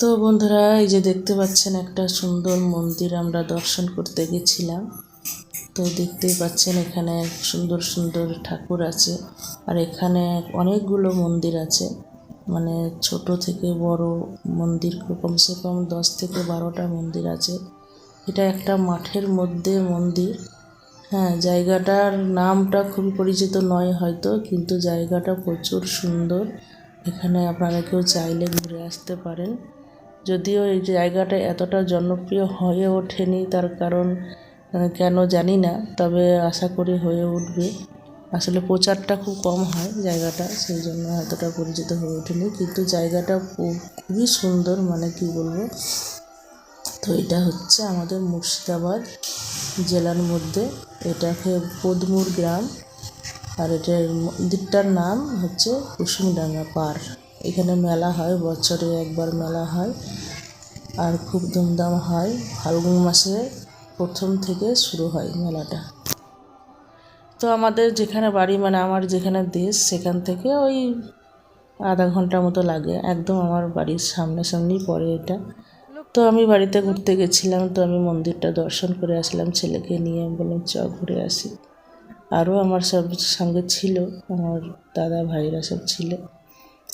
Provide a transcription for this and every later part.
তো বন্ধুরা, এই যে দেখতে পাচ্ছেন একটা সুন্দর মন্দির আমরা দর্শন করতে গেছিলাম। তো দেখতেই পাচ্ছেন এখানে সুন্দর সুন্দর ঠাকুর আছে আর এখানে অনেকগুলো মন্দির আছে। মানে ছোট থেকে বড় মন্দির কমসে কম দশ থেকে বারোটা মন্দির আছে। এটা একটা মাঠের মধ্যে মন্দির। হ্যাঁ জায়গাটার নামটা খুবই পরিচিত নয় হয়তো, কিন্তু জায়গাটা প্রচুর সুন্দর। এখানে আপনারা কেউ চাইলে ঘুরে আসতে পারেন। যদিও এই জায়গাটা এতটা জনপ্রিয় হয়ে ওঠেনি, তার কারণ কেন জানি না, তবে আশা করি হয়ে উঠবে। আসলে প্রচারটা খুব কম হয় জায়গাটা, সেই জন্য এতটা পরিচিত হয়ে ওঠেনি, কিন্তু জায়গাটা খুবই সুন্দর মানে কি বলব? তো এটা হচ্ছে আমাদের মুর্শিদাবাদ জেলার মধ্যে, এটাকে পদমুর গ্রাম, আর এটার মন্দিরটার নাম হচ্ছে কুসুমডাঙ্গা পার। এখানে মেলা হয়, বছরে একবার মেলা হয় আর খুব ধুমধাম হয়। ফাল্গুন মাসে প্রথম থেকে শুরু হয় মেলাটা। তো আমাদের যেখানে বাড়ি মানে আমার যেখানে দেশ, সেখান থেকে ওই আধা ঘণ্টার মতো লাগে। একদম আমার বাড়ির সামনাসামনি পড়ে এটা। তো আমি বাড়িতে ঘুরতে গেছিলাম, তো আমি মন্দিরটা দর্শন করে আসলাম ছেলেকে নিয়ে। আমি বললাম, চ, ঘুরে আসি। আরও আমার সব সঙ্গে ছিল, আমার দাদা ভাইরা সব ছিল।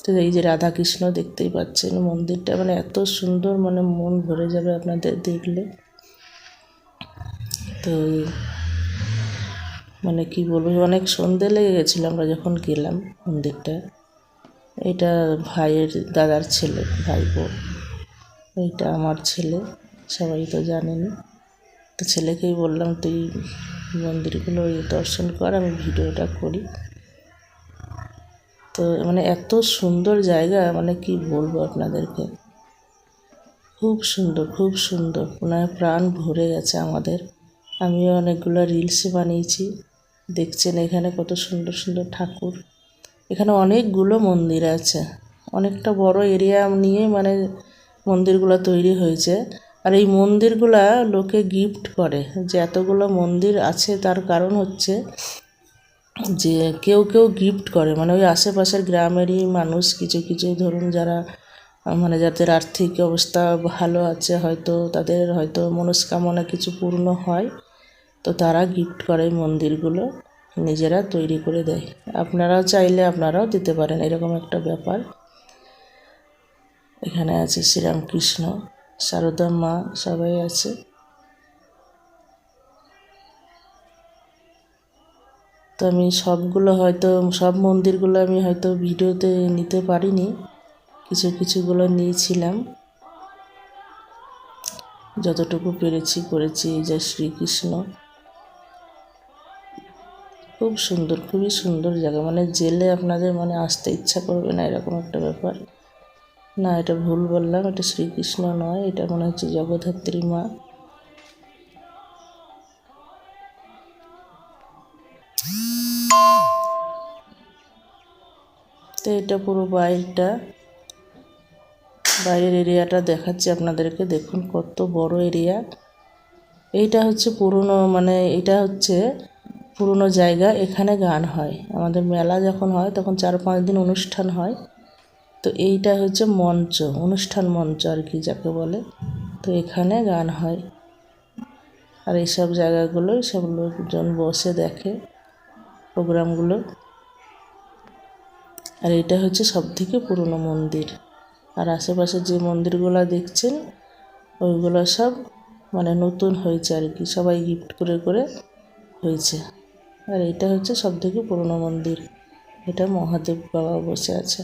তো এই যে রাধাকৃষ্ণ দেখতেই পাচ্ছেন, মন্দিরটা মানে এত সুন্দর মানে মন ভরে যাবে আপনাদের দেখলে। তো মানে কি বলব, অনেক সন্ধে লেগে গেছিল আমরা যখন গেলাম মন্দিরটা। এটা ভাইয়ের দাদার ছেলে, ভাইপো। এইটা আমার ছেলে, সবাই তো জানেন। তো ছেলেকেই বললাম, তুই মন্দিরগুলো দর্শন কর, আমি ভিডিওটা করি। তো মানে এত সুন্দর জায়গা মানে কি বলব আপনাদেরকে? খুব সুন্দর খুব সুন্দর। ওনার প্রাণ ভরে গেছে আমাদের। আমিও অনেকগুলো রিলস বানিয়েছি। দেখছেন এখানে কত সুন্দর সুন্দর ঠাকুর। এখানে অনেকগুলো মন্দির আছে। অনেকটা বড় এরিয়া নিয়ে মানে মন্দিরগুলো তৈরি হয়েছে। আর এই মন্দিরগুলা লোকে গিফট করে। যে এতগুলো মন্দির আছে, তার কারণ হচ্ছে যে কেউ কেউ গিফট করে। মানে ওই আশেপাশের গ্রামেরই মানুষ কিছু কিছু, ধরুন যারা মানে যাদের আর্থিক অবস্থা ভালো আছে, হয়তো তাদের হয়তো মনস্কামনা কিছু পূর্ণ হয়, তো তারা গিফট করে মন্দিরগুলো, নিজেরা তৈরি করে দেয়। আপনারাও চাইলে আপনারাও দিতে পারেন, এরকম একটা ব্যাপার। এখানে আছে শ্রীরামকৃষ্ণ, সারদা মা সবাই আছে। তো আমি সবগুলো হয়তো, সব মন্দিরগুলো আমি হয়তো ভিডিওতে নিতে পারিনি। কিছু কিছুগুলো নিয়েছিলাম। যতটুকু পেরেছি করেছি এই যে শ্রীকৃষ্ণ। খুব সুন্দর, খুবই সুন্দর জায়গা। মানে জেলে আপনাদের মানে আসতে ইচ্ছা করবে না, এরকম একটা ব্যাপার। না, এটা ভুল বললাম, এটা শ্রীকৃষ্ণ নয়, এটা মনে হচ্ছে জগদ্ধাত্রী মা। তো এটা পুরো বাইরটা। বাইরের এরিয়াটা দেখাচ্ছি আপনাদেরকে। দেখুন কত বড় এরিয়া। এইটা হচ্ছে পুরনো মানে এটা হচ্ছে পুরনো জায়গা। এখানে গান হয়। আমাদের মেলা যখন হয়, তখন চার পাঁচ দিন অনুষ্ঠান হয়। তো এইটা হচ্ছে মঞ্চ, অনুষ্ঠান মঞ্চ আর কি যাকে বলে। তো এখানে গান হয়। আর এইসব জায়গাগুলোই সব লোকজন বসে দেখে। প্রোগ্রামগুলো আর এটা হচ্ছে সব থেকে পুরনো মন্দির। আর আশেপাশে যে মন্দিরগুলো দেখছেন, ওইগুলো সব মানে নতুন হয়েছে আর কি, সবাই গিফট করে করে হয়েছে। আর এটা হচ্ছে সব থেকে পুরনো মন্দির, এটা মহাদেব বাবা বসে আছে।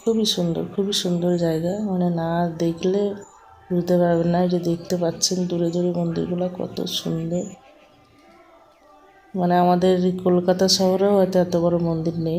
খুবই সুন্দর খুবই সুন্দর জায়গা মানে না দেখলে বুঝতে পারবেন না যে দেখতে পাচ্ছেন দূরে দূরে মন্দিরগুলো কত সুন্দর। মানে আমাদের কলকাতা শহরেও হয়তো এত বড় মন্দির নেই।